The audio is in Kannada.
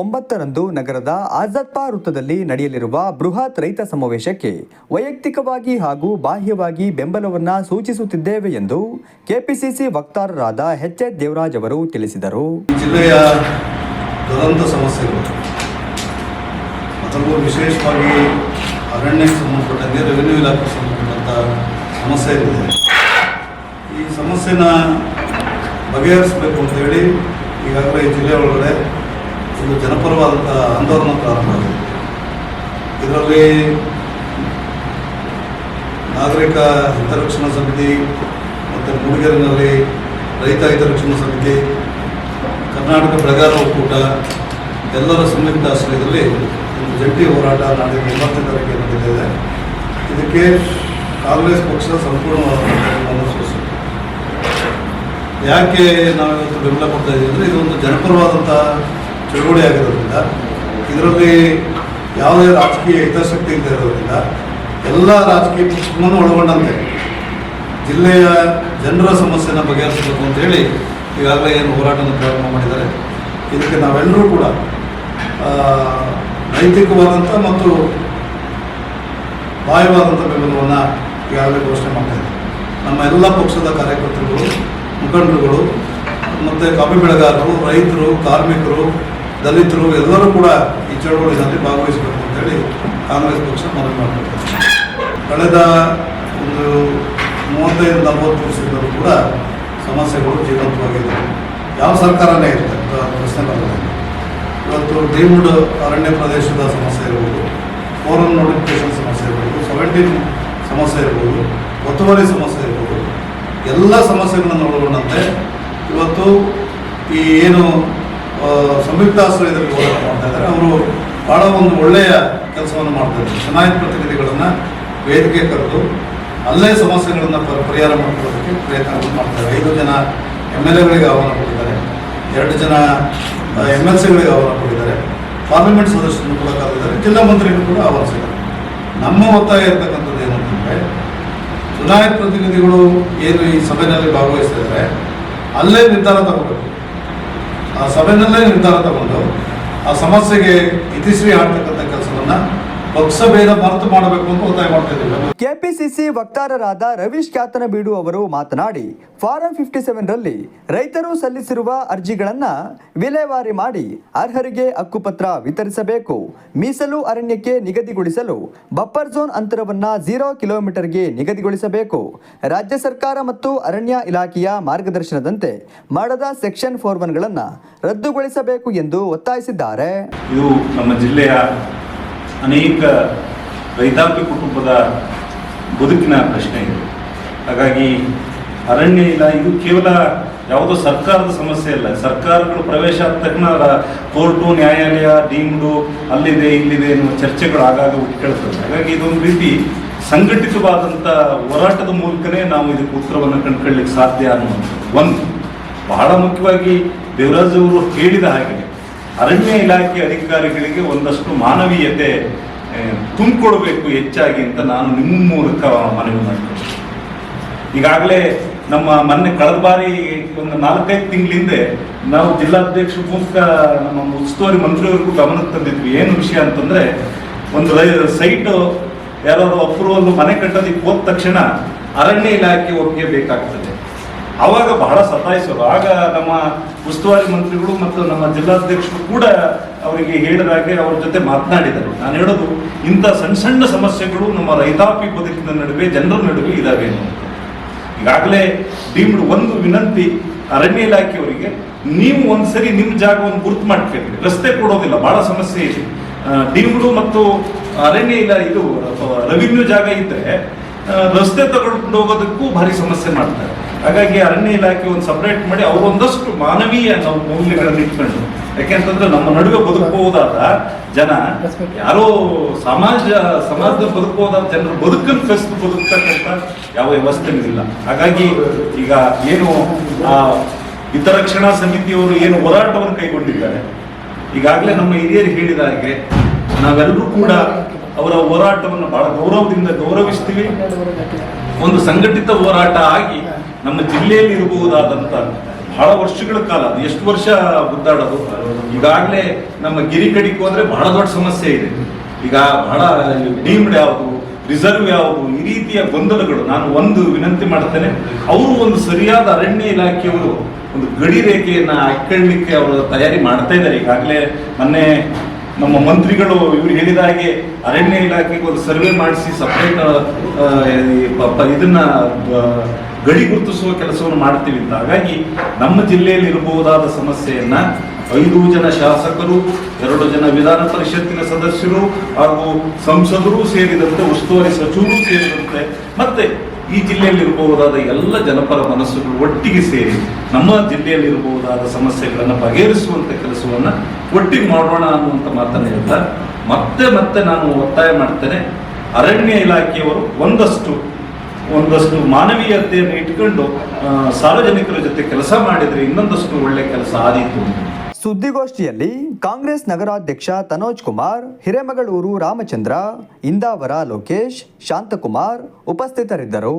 ಒಂಬತ್ತರಂದು ನಗರದ ಆಜಾದ್ಪಾ ವೃತ್ತದಲ್ಲಿ ನಡೆಯಲಿರುವ ಬೃಹತ್ ರೈತ ಸಮಾವೇಶಕ್ಕೆ ವೈಯಕ್ತಿಕವಾಗಿ ಹಾಗೂ ಬಾಹ್ಯವಾಗಿ ಬೆಂಬಲವನ್ನು ಸೂಚಿಸುತ್ತಿದ್ದೇವೆ ಎಂದು ಕೆಪಿಸಿಸಿ ವಕ್ತಾರರಾದ ಎಚ್ ಎಚ್ ದೇವರಾಜ್ ಅವರು ತಿಳಿಸಿದರು. ಜಿಲ್ಲೆಯ ದುರಂತ ಸಮಸ್ಯೆಗಳು ವಿಶೇಷವಾಗಿ ಅರಣ್ಯಕ್ಕೆ ಸಂಬಂಧಪಟ್ಟಂತೆ ರೆವಿನ್ಯೂ ಇಲಾಖೆಗೆ ಸಂಬಂಧಪಟ್ಟಂಥ ಸಮಸ್ಯೆ ಇದೆ. ಈ ಸಮಸ್ಯೆನ ಬಗೆಹರಿಸಬೇಕು ಅಂತ ಹೇಳಿ ಈಗಾಗಲೇ ಜಿಲ್ಲೆ ಒಳಗಡೆ ಒಂದು ಜನಪರವಾದಂಥ ಆಂದೋಲನ ಪ್ರಾರಂಭ ಆಗಿದೆ. ಇದರಲ್ಲಿ ನಾಗರಿಕ ಹಿತರಕ್ಷಣಾ ಸಮಿತಿ ಮತ್ತು ಮೂಡಿಗೆರೆನಲ್ಲಿ ರೈತ ಹಿತರಕ್ಷಣಾ ಸಮಿತಿ, ಕರ್ನಾಟಕ ಬೆಳಗಾರ ಒಕ್ಕೂಟ, ಎಲ್ಲರ ಸಂಯುಕ್ತ ಆಶ್ರಯದಲ್ಲಿ ಒಂದು ಜಂಟಿ ಹೋರಾಟ ನಾಳೆ ಒಂಬತ್ತನೇ ತಾರೀಕಿಗೆ ನಡೆದಿದೆ. ಇದಕ್ಕೆ ಕಾಂಗ್ರೆಸ್ ಪಕ್ಷ ಸಂಪೂರ್ಣವಾದ ಯಾಕೆ ನಾವು ಇವತ್ತು ಬೆಂಬಲ ಕೊಡ್ತಾ ಇದ್ದೀವಿ ಅಂದರೆ ಇದೊಂದು ಜನಪರವಾದಂಥ ಚಳುವಳಿ ಆಗಿರೋದ್ರಿಂದ ಇದರಲ್ಲಿ ಯಾವುದೇ ರಾಜಕೀಯ ಹಿತಾಸಕ್ತಿ ಇಲ್ಲದೆ ಇರೋದ್ರಿಂದ ಎಲ್ಲ ರಾಜಕೀಯ ಪಕ್ಷಗಳನ್ನು ಒಳಗೊಂಡಂತೆ. ಜಿಲ್ಲೆಯ ಜನರ ಸಮಸ್ಯೆನ ಬಗೆಹರಿಸಬೇಕು ಅಂತ ಹೇಳಿ ಈಗಾಗಲೇ ಏನು ಹೋರಾಟವನ್ನು ಪ್ರಾರಂಭ ಮಾಡಿದ್ದಾರೆ. ಇದಕ್ಕೆ ನಾವೆಲ್ಲರೂ ಕೂಡ ನೈತಿಕವಾದಂಥ ಮತ್ತು ಬಾಯವಾದಂಥ ಬೆಂಬಲವನ್ನು ಈಗಾಗಲೇ ಘೋಷಣೆ ಮಾಡ್ತಾ ನಮ್ಮ ಎಲ್ಲ ಪಕ್ಷದ ಕಾರ್ಯಕರ್ತರುಗಳು, ಮುಖಂಡರುಗಳು, ಮತ್ತು ಕಾಫಿ ಬೆಳೆಗಾರರು, ರೈತರು, ಕಾರ್ಮಿಕರು ದಲಿತರು ಎಲ್ಲರೂ ಕೂಡ ಈ ಚಳವಳಿಯಲ್ಲಿ ಭಾಗವಹಿಸಬೇಕು ಅಂತೇಳಿ ಕಾಂಗ್ರೆಸ್ ಪಕ್ಷ ಮನವಿ ಮಾಡಿಕೊಡ್ತಾರೆ ಕಳೆದ ಒಂದು ಮೂವತ್ತೈದು ನಲವತ್ತು ವರ್ಷದಲ್ಲೂ ಕೂಡ ಸಮಸ್ಯೆಗಳು ಜೀವಂತವಾಗಿದೆ ಯಾವ ಸರ್ಕಾರನೇ ಇರುತ್ತೆ ಅಂತ ಪ್ರಶ್ನೆ ಬರೋದಿಲ್ಲ ಇವತ್ತು ಡೀಮ್ಡ್ ಅರಣ್ಯ ಪ್ರದೇಶದ ಸಮಸ್ಯೆ ಇರ್ಬೋದು ಫೋರನ್ ನೋಟಿಫಿಕೇಶನ್ ಸಮಸ್ಯೆ ಇರ್ಬೋದು, ಸೆವೆಂಟೀನ್ ಸಮಸ್ಯೆ ಇರ್ಬೋದು, ಒತ್ತುವರಿ ಸಮಸ್ಯೆ ಇರ್ಬೋದು, ಎಲ್ಲ ಸಮಸ್ಯೆಗಳನ್ನು ಒಳಗೊಂಡಂತೆ ಇವತ್ತು ಈ ಏನು ಸಂಯುಕ್ತಾಶ್ರಯದಲ್ಲಿ ಹೋರಾಟ ಮಾಡ್ತಾ ಇದ್ದಾರೆ ಅವರು ಭಾಳ ಒಂದು ಒಳ್ಳೆಯ ಕೆಲಸವನ್ನು ಮಾಡ್ತಾ ಇದ್ದಾರೆ ಚುನಾಯಿತ ಪ್ರತಿನಿಧಿಗಳನ್ನು ವೇದಿಕೆ ಕರೆದು ಅಲ್ಲೇ ಸಮಸ್ಯೆಗಳನ್ನು ಪರಿಹಾರ ಮಾಡ್ಕೊಳ್ಳೋದಕ್ಕೆ ಪ್ರಯತ್ನಗಳನ್ನು ಮಾಡ್ತಾರೆ. ಐದು ಜನ ಎಂ ಎಲ್ ಎಗಳಿಗೆ ಆಹ್ವಾನ ಕೊಟ್ಟಿದ್ದಾರೆ. ಎರಡು ಜನ ಎಂ ಎಲ್ ಸಿಗಳಿಗೆ ಆಹ್ವಾನ ಕೊಟ್ಟಿದ್ದಾರೆ. ಪಾರ್ಲಿಮೆಂಟ್ ಸದಸ್ಯರನ್ನು ಕೂಡ ಕರೆದಿದ್ದಾರೆ. ಜಿಲ್ಲಾ ಮಂತ್ರಿಗಳು ಕೂಡ ಆಹ್ವಾನಿಸಿದ್ದಾರೆ. ನಮ್ಮ ಒತ್ತಾಯ ಇರ್ತಕ್ಕಂಥದ್ದು ಏನು ಅಂತಂದರೆ, ಚುನಾಯಿತ ಪ್ರತಿನಿಧಿಗಳು ಏನು ಈ ಸಭೆಯಲ್ಲಿ ಭಾಗವಹಿಸ್ತಿದ್ದಾರೆ ಅಲ್ಲೇ ನಿರ್ಧಾರ ತಗೋಬೇಕು. ಆ ಸಭೆಯಲ್ಲೇ ನಿರ್ಧಾರ ತಗೊಂಡು ಆ ಸಮಸ್ಯೆಗೆ ಇತಿಶ್ರೀ ಹಾಡ್ತಕ್ಕಂಥ ಕೆಲಸವನ್ನ ಪಕ್ಷಭೇದ ಮರೆತು ಮಾಡಬೇಕು ಅಂತ ಒತ್ತಾಯ ಮಾಡ್ತಾ ಇದ್ದೀವಿ. ಕೆಪಿಸಿಸಿ ವಕ್ತಾರರಾದ ರವೀಶ್ ಕ್ಯಾತನಬೀಡು ಅವರು ಮಾತನಾಡಿ ಫಾರಂ ಫಿಫ್ಟಿ ಸೆವೆನ್ ರಲ್ಲಿ ರೈತರು ಸಲ್ಲಿಸಿರುವ ಅರ್ಜಿಗಳನ್ನ ವಿಲೇವಾರಿ ಮಾಡಿ ಅರ್ಹರಿಗೆ ಹಕ್ಕುಪತ್ರ ವಿತರಿಸಬೇಕು ಮೀಸಲು ಅರಣ್ಯಕ್ಕೆ ನಿಗದಿಗೊಳಿಸಲು ಬಫರ್ ಝೋನ್ ಅಂತರವನ್ನ ಝೀರೋ ಕಿಲೋಮೀಟರ್ಗೆ ನಿಗದಿಗೊಳಿಸಬೇಕು. ರಾಜ್ಯ ಸರ್ಕಾರ ಮತ್ತು ಅರಣ್ಯ ಇಲಾಖೆಯ ಮಾರ್ಗದರ್ಶನದಂತೆ ಮಾಡದ ಸೆಕ್ಷನ್ ಫೋರ್ ಒನ್ಗಳನ್ನು ರದ್ದುಗೊಳಿಸಬೇಕು ಎಂದು ಒತ್ತಾಯಿಸಿದ್ದಾರೆ. ಇದು ನಮ್ಮ ಜಿಲ್ಲೆಯ ಅನೇಕ ರೈತಾಪಿ ಕುಟುಂಬದ ಬದುಕಿನ ಪ್ರಶ್ನೆ ಇದೆ. ಹಾಗಾಗಿ ಅರಣ್ಯ ಇಲ್ಲ ಇದು ಕೇವಲ ಯಾವುದೋ ಸರ್ಕಾರದ ಸಮಸ್ಯೆ ಅಲ್ಲ. ಸರ್ಕಾರಗಳು ಪ್ರವೇಶ ಆದ ತಕ್ಷಣ ಕೋರ್ಟು, ನ್ಯಾಯಾಲಯ, ಡೀಮ್ಡು, ಅಲ್ಲಿದೆ, ಇಲ್ಲಿದೆ ಎನ್ನುವ ಚರ್ಚೆಗಳು ಆಗಾಗ ಹುಟ್ಟಿಕೊಳ್ತದೆ ಹಾಗಾಗಿ ಇದೊಂದು ರೀತಿ ಸಂಘಟಿತವಾದಂಥ ಹೋರಾಟದ ಮೂಲಕನೇ ನಾವು ಇದಕ್ಕೆ ಉತ್ತರವನ್ನು ಕಂಡುಕೊಳ್ಳಿಕ್ಕೆ ಸಾಧ್ಯ ಅನ್ನುವಂಥದ್ದು. ಒಂದು, ಬಹಳ ಮುಖ್ಯವಾಗಿ ದೇವರಾಜ್ ಅವರು ಹೇಳಿದ ಹಾಗೆ ಅರಣ್ಯ ಇಲಾಖೆ ಅಧಿಕಾರಿಗಳಿಗೆ ಒಂದಷ್ಟು ಮಾನವೀಯತೆ ತುಂಬಿಕೊಡಬೇಕು ಹೆಚ್ಚಾಗಿ ಅಂತ ನಾನು ನಿಮ್ಮ ಮೂಲಕ ಮನವಿ ಮಾಡ್ತೀನಿ. ಈಗಾಗಲೇ ನಮ್ಮ ಮೊನ್ನೆ ಕಳೆದ ಬಾರಿ ಒಂದು ನಾಲ್ಕೈದು ತಿಂಗಳ ಹಿಂದೆ ನಾವು ಜಿಲ್ಲಾಧ್ಯಕ್ಷ ಮೂಲಕ ನಮ್ಮ ಉಸ್ತುವಾರಿ ಮಂತ್ರಿಯವರಿಗೂ ಗಮನಕ್ಕೆ ತಂದಿದ್ವಿ. ಏನು ವಿಷಯ ಅಂತಂದರೆ, ಒಂದು ಸೈಟ್ ಯಾರಾದ್ರು ಅಪ್ರೂವಲ್ ಮನೆ ಕಟ್ಟೋದಕ್ಕೆ ಹೋದ ತಕ್ಷಣ ಅರಣ್ಯ ಇಲಾಖೆ ಒಪ್ಪಿಗೆ ಬೇಕಾಗ್ತದೆ. ಅವಾಗ ಬಹಳ ಸತಾಯಿಸೋರು ಆಗ ನಮ್ಮ ಉಸ್ತುವಾರಿ ಮಂತ್ರಿಗಳು ಮತ್ತು ನಮ್ಮ ಜಿಲ್ಲಾಧ್ಯಕ್ಷರು ಕೂಡ ಅವರಿಗೆ ಹೇಳಿದಾಗೆ ಅವ್ರ ಜೊತೆ ಮಾತನಾಡಿದರು. ನಾನು ಹೇಳೋದು, ಇಂಥ ಸಣ್ಣ ಸಣ್ಣ ಸಮಸ್ಯೆಗಳು ನಮ್ಮ ರೈತಾಪಿ ಬದುಕಿನ ನಡುವೆ, ಜನರ ನಡುವೆ ಇದಾವೆ ಈಗಾಗಲೇ ಡೀಮ್ಡ್ ಒಂದು ವಿನಂತಿ ಅರಣ್ಯ ಇಲಾಖೆಯವರಿಗೆ, ನೀವು ಒಂದ್ಸರಿ ನಿಮ್ಮ ಜಾಗವನ್ನು ಗುರುತು ಮಾಡ್ಕೊಳ್ಳಿ ರಸ್ತೆ ಕೊಡೋದಿಲ್ಲ, ಬಹಳ ಸಮಸ್ಯೆ ಇದೆ. ಡೀಮ್ಡು ಮತ್ತು ಅರಣ್ಯ ಇಲ್ಲ ಇದು ರೆವಿನ್ಯೂ ಜಾಗ ಇದ್ದರೆ ರಸ್ತೆ ತಗೊಂಡು ಹೋಗೋದಕ್ಕೂ ಭಾರಿ ಸಮಸ್ಯೆ ಮಾಡ್ತಾರೆ. ಹಾಗಾಗಿ ಅರಣ್ಯ ಇಲಾಖೆ ಒಂದು ಸಪರೇಟ್ ಮಾಡಿ ಅವರೊಂದಷ್ಟು ಮಾನವೀಯ ನಾವು ಮೌಲ್ಯಗಳನ್ನು ಇಟ್ಕೊಂಡು. ಯಾಕೆಂತಂದ್ರೆ ನಮ್ಮ ನಡುವೆ ಬದುಕಬಹುದಾದ ಜನ. ಯಾರೋ ಸಮಾಜ, ಸಮಾಜದ ಬದುಕಬಹುದಾದ ಜನರು ಬದುಕನ್ನು ಕಸಿದು ಬದುಕ್ತಕ್ಕಂಥ ಯಾವ ವ್ಯವಸ್ಥೆ ಇಲ್ಲ. ಹಾಗಾಗಿ ಈಗ ಏನು ಆ ಹಿತರಕ್ಷಣಾ ಸಮಿತಿಯವರು ಏನು ಹೋರಾಟವನ್ನು ಕೈಗೊಂಡಿದ್ದಾರೆ. ಈಗಾಗಲೇ ನಮ್ಮ ಹಿರಿಯರು ಹೇಳಿದ ಹಾಗೆ ನಾವೆಲ್ಲರೂ ಕೂಡ ಅವರ ಹೋರಾಟವನ್ನು ಬಹಳ ಗೌರವದಿಂದ ಗೌರವಿಸ್ತೀವಿ. ಒಂದು ಸಂಘಟಿತ ಹೋರಾಟ ಆಗಿ ನಮ್ಮ ಜಿಲ್ಲೆಯಲ್ಲಿ ಇರಬಹುದಾದಂತ ಬಹಳ ವರ್ಷಗಳ ಕಾಲ ಎಷ್ಟು ವರ್ಷ ಗುದ್ದಾಡೋದು ಈಗಾಗಲೇ ನಮ್ಮ ಗಿರಿ ಕಡಿಗೆ ಹೋದ್ರೆ ಬಹಳ ದೊಡ್ಡ ಸಮಸ್ಯೆ ಇದೆ. ಈಗ ಬಹಳ ಡೀಮ್ಡ್ ಯಾವುದು, ರಿಸರ್ವ್ ಯಾವುದು, ಈ ರೀತಿಯ ಗೊಂದಲಗಳು. ನಾನು ಒಂದು ವಿನಂತಿ ಮಾಡ್ತೇನೆ, ಅವರು ಒಂದು ಸರಿಯಾದ ಅರಣ್ಯ ಇಲಾಖೆಯವರು ಒಂದು ಗಡಿ ರೇಖೆಯನ್ನು ಹಾಕೊಳ್ಳಿಕ್ಕೆ ಅವರು ತಯಾರಿ ಮಾಡ್ತಾ ಇದ್ದಾರೆ. ಈಗಾಗಲೇ ಮೊನ್ನೆ ನಮ್ಮ ಮಂತ್ರಿಗಳು ಇವರು ಹೇಳಿದ ಹಾಗೆ ಅರಣ್ಯ ಇಲಾಖೆಗೆ ಒಂದು ಸರ್ವೆ ಮಾಡಿಸಿ ಸಪ್ರೇಟ್ ಇದನ್ನ ಗಡಿ ಗುರುತಿಸುವ ಕೆಲಸವನ್ನು ಮಾಡ್ತೀವಿ ಅಂತ. ಹಾಗಾಗಿ ನಮ್ಮ ಜಿಲ್ಲೆಯಲ್ಲಿ ಇರಬಹುದಾದ ಸಮಸ್ಯೆಯನ್ನ ಐದು ಜನ ಶಾಸಕರು, ಎರಡು ಜನ ವಿಧಾನ ಪರಿಷತ್ತಿನ ಸದಸ್ಯರು ಹಾಗೂ ಸಂಸದರು ಸೇರಿದಂತೆ ಉಸ್ತುವಾರಿ ಸಚಿವರು ಸೇರಿದಂತೆ ಮತ್ತೆ ಈ ಜಿಲ್ಲೆಯಲ್ಲಿ ಇರಬಹುದಾದ ಎಲ್ಲ ಜನಪರ ಮನಸ್ಸುಗಳು ಒಟ್ಟಿಗೆ ಸೇರಿ ನಮ್ಮ ಜಿಲ್ಲೆಯಲ್ಲಿ ಇರಬಹುದಾದ ಸಮಸ್ಯೆಗಳನ್ನು ಬಗೆಹರಿಸುವಂತ ಕೆಲಸವನ್ನ ಒಟ್ಟಿಗೆ ಮಾಡೋಣ ಅನ್ನುವಂಥ ಮಾತನ್ನು ಹೇಳ್ತಾ, ಮತ್ತೆ ಮತ್ತೆ ನಾನು ಒತ್ತಾಯ ಮಾಡ್ತೇನೆ. ಅರಣ್ಯ ಇಲಾಖೆಯವರು ಒಂದಷ್ಟು ಒಂದಷ್ಟು ಮಾನವೀಯತೆಯನ್ನು ಇಟ್ಕೊಂಡು ಸಾರ್ವಜನಿಕರ ಜೊತೆ ಕೆಲಸ ಮಾಡಿದ್ರೆ ಇನ್ನೊಂದಷ್ಟು ಒಳ್ಳೆ ಕೆಲಸ ಆದೀತು. ಸುದ್ದಿಗೋಷ್ಠಿಯಲ್ಲಿ ಕಾಂಗ್ರೆಸ್ ನಗರಾಧ್ಯಕ್ಷ ತನೋಜ್ ಕುಮಾರ್, ಹಿರೇಮಗಳೂರು ರಾಮಚಂದ್ರ, ಇಂದಾವರ ಲೋಕೇಶ್, ಶಾಂತಕುಮಾರ್ ಉಪಸ್ಥಿತರಿದ್ದರು